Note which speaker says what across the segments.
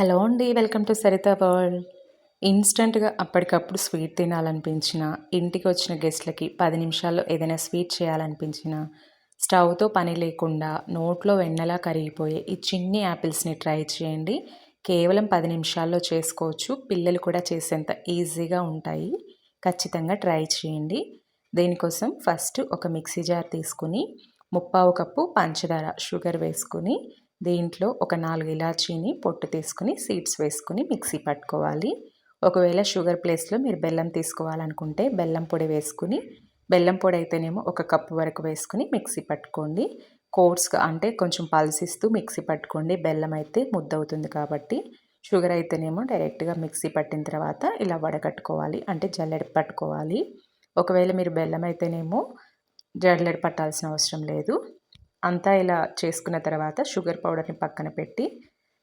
Speaker 1: Hello అండి welcome to Saritha world. ఇన్స్టంట్గా అప్పటికప్పుడు స్వీట్ తినాలనిపించిన ఇంటికి వచ్చిన గెస్ట్లకి పది నిమిషాల్లో ఏదైనా స్వీట్ చేయాలనిపించిన స్టవ్తో పని లేకుండా నోట్లో వెన్నలా కరిగిపోయే ఈ చిన్ని యాపిల్స్ని ట్రై చేయండి. కేవలం పది నిమిషాల్లో చేసుకోవచ్చు. పిల్లలు కూడా చేసేంత ఈజీగా ఉంటాయి. ఖచ్చితంగా ట్రై చేయండి. దీనికోసం ఫస్ట్ ఒక మిక్సీ జార్ తీసుకుని ముప్పావు కప్పు పంచదార షుగర్ వేసుకుని దీంట్లో ఒక నాలుగు ఇలాచీని పొట్టు తీసుకుని సీడ్స్ వేసుకుని మిక్సీ పట్టుకోవాలి. ఒకవేళ షుగర్ ప్లేస్లో మీరు బెల్లం తీసుకోవాలనుకుంటే బెల్లం పొడి వేసుకుని బెల్లం పొడి అయితేనేమో ఒక కప్పు వరకు వేసుకుని మిక్సీ పట్టుకోండి. కోర్స్గా అంటే కొంచెం పల్సిస్తూ మిక్సీ పట్టుకోండి. బెల్లం అయితే ముద్దవుతుంది కాబట్టి షుగర్ అయితేనేమో డైరెక్ట్గా మిక్సీ పట్టిన తర్వాత ఇలా వడగట్టుకోవాలి అంటే జల్లెడ పట్టుకోవాలి. ఒకవేళ మీరు బెల్లం అయితేనేమో జల్లెడ పట్టాల్సిన అవసరం లేదు. అంతా ఇలా చేసుకున్న తర్వాత షుగర్ పౌడర్ని పక్కన పెట్టి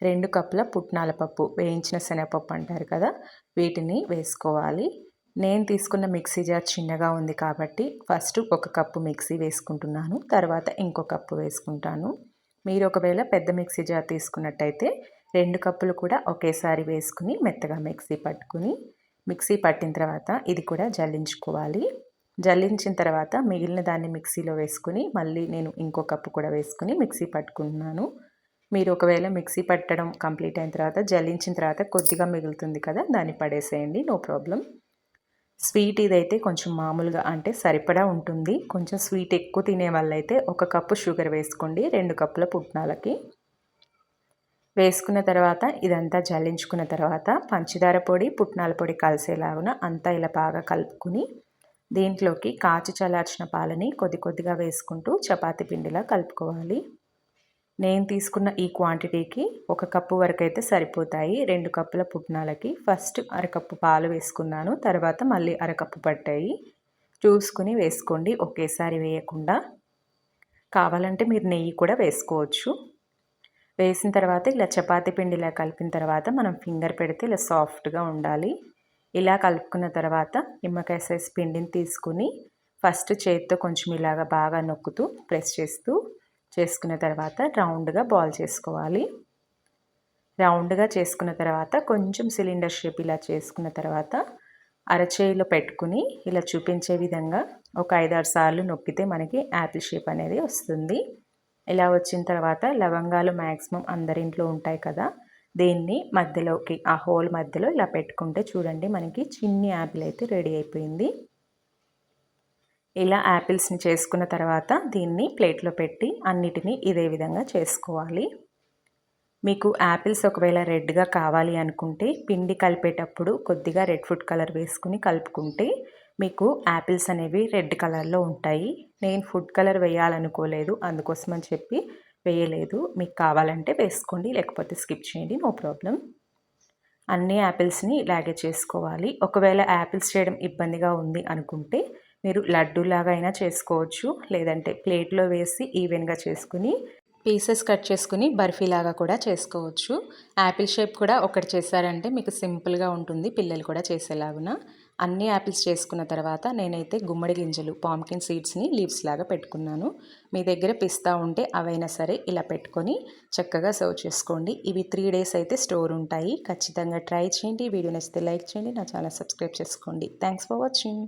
Speaker 1: రెండు కప్పుల పుట్నాల పప్పు వేయించిన శనగపప్పు అంటారు కదా వీటిని వేసుకోవాలి. నేను తీసుకున్న మిక్సీ జార్ చిన్నగా ఉంది కాబట్టి ఫస్ట్ ఒక కప్పు మిక్సీ వేసుకుంటున్నాను తర్వాత ఇంకో కప్పు వేసుకుంటాను. మీరు ఒకవేళ పెద్ద మిక్సీ జార్ తీసుకున్నట్టయితే రెండు కప్పులు కూడా ఒకేసారి వేసుకుని మెత్తగా మిక్సీ పట్టుకుని మిక్సీ పట్టిన తర్వాత ఇది కూడా జల్లించుకోవాలి. జల్లించిన తర్వాత మిగిలిన దాన్ని మిక్సీలో వేసుకుని మళ్ళీ నేను ఇంకో కప్పు కూడా వేసుకుని మిక్సీ పట్టుకుంటున్నాను. మీరు ఒకవేళ మిక్సీ పట్టడం కంప్లీట్ అయిన తర్వాత జల్లించిన తర్వాత కొద్దిగా మిగులుతుంది కదా దాన్ని పడేసేయండి నో ప్రాబ్లం. స్వీట్ ఇదైతే కొంచెం మామూలుగా అంటే సరిపడా ఉంటుంది. కొంచెం స్వీట్ ఎక్కువ తినే వాళ్ళైతే ఒక కప్పు షుగర్ వేసుకోండి రెండు కప్పుల పుట్నాలకి. వేసుకున్న తర్వాత ఇదంతా జల్లించుకున్న తర్వాత పంచదార పొడి పుట్నాల పొడి కలిసేలాగున అంతా ఇలా బాగా కలుపుకుని దీంట్లోకి కాచి చల్లార్చిన పాలని కొద్ది కొద్దిగా వేసుకుంటూ చపాతి పిండిలా కలుపుకోవాలి. నేను తీసుకున్న ఈ క్వాంటిటీకి ఒక కప్పు వరకు అయితే సరిపోతాయి. రెండు కప్పుల పుట్నాలకి ఫస్ట్ అరకప్పు పాలు వేసుకున్నాను. తర్వాత మళ్ళీ అరకప్పు పట్టాయి. చూసుకుని వేసుకోండి. ఒకేసారి వేయకుండా. కావాలంటే మీరు నెయ్యి కూడా వేసుకోవచ్చు. వేసిన తర్వాత ఇలా చపాతీ పిండిలా కలిపిన తర్వాత మనం ఫింగర్ పెడితే ఇలా సాఫ్ట్గా ఉండాలి. ఇలా కలుపుకున్న తర్వాత నిమ్మకాయ సైజ్ పిండిని తీసుకుని ఫస్ట్ చేతితో కొంచెం ఇలాగ బాగా నొక్కుతూ ప్రెస్ చేస్తూ చేసుకున్న తర్వాత రౌండ్గా బాల్ చేసుకోవాలి. రౌండ్గా చేసుకున్న తర్వాత కొంచెం సిలిండర్ షేప్ ఇలా చేసుకున్న తర్వాత అరచేయిలో పెట్టుకుని ఇలా చూపించే విధంగా ఒక ఐదారు సార్లు నొక్కితే మనకి యాపిల్ షేప్ అనేది వస్తుంది. ఇలా వచ్చిన తర్వాత లవంగాలు మ్యాక్సిమం అందరింట్లో ఉంటాయి కదా దీన్ని మధ్యలోకి ఆ హోల్ మధ్యలో ఇలా పెట్టుకుంటే చూడండి మనకి చిన్ని యాపిల్ అయితే రెడీ అయిపోయింది. ఇలా యాపిల్స్ని చేసుకున్న తర్వాత దీన్ని ప్లేట్లో పెట్టి అన్నిటినీ ఇదే విధంగా చేసుకోవాలి. మీకు యాపిల్స్ ఒకవేళ రెడ్గా కావాలి అనుకుంటే పిండి కలిపేటప్పుడు కొద్దిగా రెడ్ ఫుడ్ కలర్ వేసుకుని కలుపుకుంటే మీకు యాపిల్స్ అనేవి రెడ్ కలర్లో ఉంటాయి. నేను ఫుడ్ కలర్ వేయాలనుకోలేదు అందుకోసం అని చెప్పి వేయలేదు. మీకు కావాలంటే వేసుకోండి లేకపోతే స్కిప్ చేయండి నో ప్రాబ్లం. అన్ని యాపిల్స్ని ఇలాగే చేసుకోవాలి. ఒకవేళ యాపిల్స్ చేయడం ఇబ్బందిగా ఉంది అనుకుంటే మీరు లడ్డూలాగా అయినా చేసుకోవచ్చు లేదంటే ప్లేట్లో వేసి ఈవెన్గా చేసుకుని పీసెస్ కట్ చేసుకుని బర్ఫీలాగా కూడా చేసుకోవచ్చు. యాపిల్ షేప్ కూడా ఒకటి చేశారంటే మీకు సింపుల్గా ఉంటుంది పిల్లలు కూడా చేసేలాగున. అన్ని యాపిల్స్ చేసుకున్న తర్వాత నేనైతే గుమ్మడి గింజలు పాంకిన్ సీడ్స్ని లీవ్స్ లాగా పెట్టుకున్నాను. మీ దగ్గర పిస్తా ఉంటే అవైనా సరే ఇలా పెట్టుకొని చక్కగా సర్వ్ చేసుకోండి. ఇవి త్రీ డేస్ అయితే స్టోర్ ఉంటాయి. ఖచ్చితంగా ట్రై చేయండి. వీడియో నచ్చితే లైక్ చేయండి. నా ఛానల్ సబ్స్క్రైబ్ చేసుకోండి. Thanks for watching.